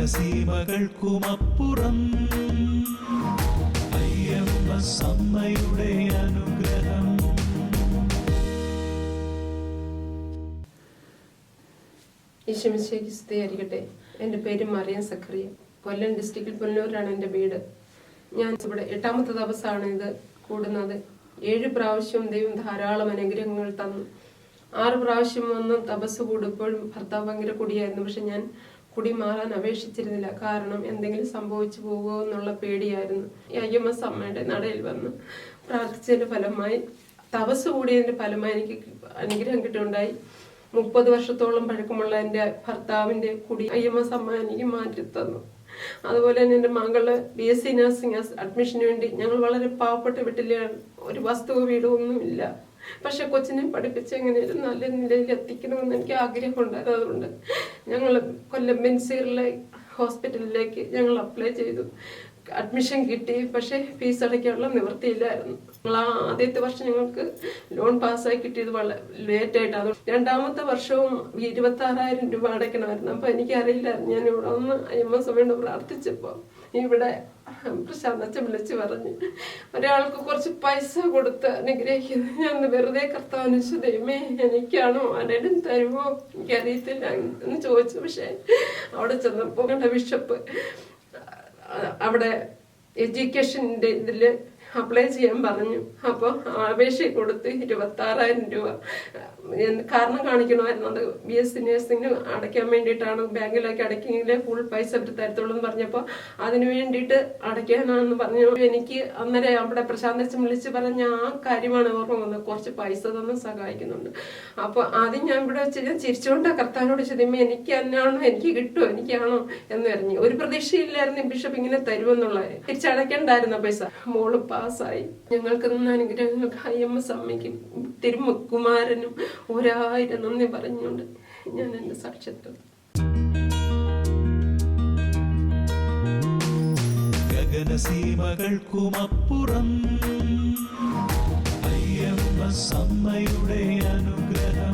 ഗഗനസീമകൾക്കുമപ്പുറം ഐഎംഎസ് അമ്മയുടെ അനുഗ്രഹം. ഈശോമിശേക്ക് സ്തുതിയായിരിക്കട്ടെ. എന്റെ പേര് മറിയം സഖറിയ. കൊല്ലം ഡിസ്ട്രിക്റ്റിൽ പുല്ലൂരാണ് എന്റെ വീട്. ഞാൻ ഇവിടെ എട്ടാമത്തെ ദിവസമാണ് ഇത് കൂടുന്നത്. ഏഴ് പ്രാവശ്യം ദൈവം ധാരാളം അനുഗ്രഹങ്ങൾ തന്നു. ആറ് പ്രാവശ്യം വന്ന് തപസ് കൂടുമ്പോഴും ഭർത്താവ് ഭയങ്കര കുടിയായിരുന്നു. പക്ഷെ ഞാൻ കുടി മാറാൻ അപേക്ഷിച്ചിരുന്നില്ല. കാരണം എന്തെങ്കിലും സംഭവിച്ചു പോകുമോ എന്നുള്ള പേടിയായിരുന്നു. എസ് അമ്മയുടെ നടയിൽ വന്ന് പ്രാർത്ഥിച്ചതിന്റെ ഫലമായി തപസ് കൂടിയതിന്റെ ഫലമായി എനിക്ക് അനുഗ്രഹം കിട്ടുണ്ടായി മുപ്പത് വർഷത്തോളം പഴക്കമുള്ള എന്റെ ഭർത്താവിന്റെ കുടി എസ് അമ്മ എനിക്ക് മാറ്റി തന്നു. അതുപോലെ തന്നെ എന്റെ മകൾ ബി എസ് സി നഴ്സിംഗ് അഡ്മിഷന് വേണ്ടി ഞങ്ങൾ വളരെ പാവപ്പെട്ട വീട്ടിലാണ് ഒരു വസ്തുവോ വീടോ ഒന്നുമില്ല. പക്ഷെ കൊച്ചിനെ പഠിപ്പിച്ച് എങ്ങനെയും നല്ല നിലയിൽ എത്തിക്കണമെന്ന് എനിക്ക് ആഗ്രഹമുണ്ടായിരുന്നു. അതുകൊണ്ട് ഞങ്ങൾ കൊല്ലം ബെൻസീറിലെ ഹോസ്പിറ്റലിലേക്ക് ഞങ്ങൾ അപ്ലൈ ചെയ്തു. അഡ്മിഷൻ കിട്ടി. പക്ഷേ ഫീസ് അടയ്ക്കാനുള്ള നിവൃത്തിയില്ലായിരുന്നു. ഞങ്ങൾ ആദ്യത്തെ വർഷം ഞങ്ങൾക്ക് ലോൺ പാസ്സായി കിട്ടിയത് വളരെ ലേറ്റ് ആയിട്ടാണ് രണ്ടാമത്തെ വർഷവും ഇരുപത്തി ആറായിരം രൂപ അടയ്ക്കണമായിരുന്നു. അപ്പൊ എനിക്കറിയില്ലായിരുന്നു ഞാൻ ഇവിടെ ഒന്ന് എസ് വേണ്ടി പ്രാർത്ഥിച്ചപ്പോൾ ഇവിടെ പ്രശാന്തച്ച വിളിച്ച് പറഞ്ഞു ഒരാൾക്ക് കുറച്ച് പൈസ കൊടുത്ത് അനുഗ്രഹിക്കുന്നു. ഞാൻ വെറുതെ കർത്താവിന് ദൈവമേ എനിക്കാണോ ആരേലും തരുമോ? എനിക്കറിയത്തില്ല എന്ന് ചോദിച്ചു. പക്ഷേ അവിടെ ചെന്നപ്പോൾ കണ്ട ബിഷപ്പ് അവിടെ എഡ്യൂക്കേഷന്റെ ഇതിൽ അപ്ലൈ ചെയ്യാൻ പറഞ്ഞു. അപ്പോൾ അപേക്ഷ കൊടുത്ത് ഇരുപത്തി ആറായിരം രൂപ കാരണം കാണിക്കണമായിരുന്നു അത് ബി എസ് സി നഴ്സിംഗിന് അടയ്ക്കാൻ വേണ്ടിയിട്ടാണ് ബാങ്കിലേക്ക് അടയ്ക്കെങ്കിലേ ഫുൾ പൈസ അവർ തരത്തുള്ളൂ എന്ന് പറഞ്ഞപ്പോൾ അതിന് വേണ്ടിയിട്ട് അടയ്ക്കാനാണെന്ന് പറഞ്ഞു. എനിക്ക് അന്നേരം അവിടെ പ്രശാന്തച്ചൻ വിളിച്ച് പറഞ്ഞ ആ കാര്യമാണ് ഓർമ്മ വന്നത്. കുറച്ച് പൈസ തന്നെ സഹായിക്കുന്നുണ്ട്. അപ്പോൾ അത് ഞാൻ ഇവിടെ വെച്ച് ഞാൻ ചിരിച്ചുകൊണ്ട് കർത്താവിനോട് ചോദ്യമേ എനിക്ക് എന്നാണോ? എനിക്ക് കിട്ടുമോ എനിക്കാണോ? എന്ന് പറഞ്ഞു. ഒരു പ്രതീക്ഷയില്ലായിരുന്നു ബിഷപ്പ് ഇങ്ങനെ തരുമെന്നുള്ളത് തിരിച്ചടയ്ക്കണ്ടായിരുന്നു പൈസ. മോൾ പാസ്സായി ഞങ്ങൾക്ക് നിന്ന് അനുഗ്രഹങ്ങൾക്ക് അയ്യമ്മ അമ്മയ്ക്കും തിരുമുക്കുമാരനും ഒരായിരം നന്ദി പറഞ്ഞുകൊണ്ട് ഞാൻ എന്റെ സാക്ഷ്യത്തിൽ. ഗഗനസീമകൾക്കുമപ്പുറം അയ്യമ്മ സമ്മയുടെ അനുഗ്രഹം.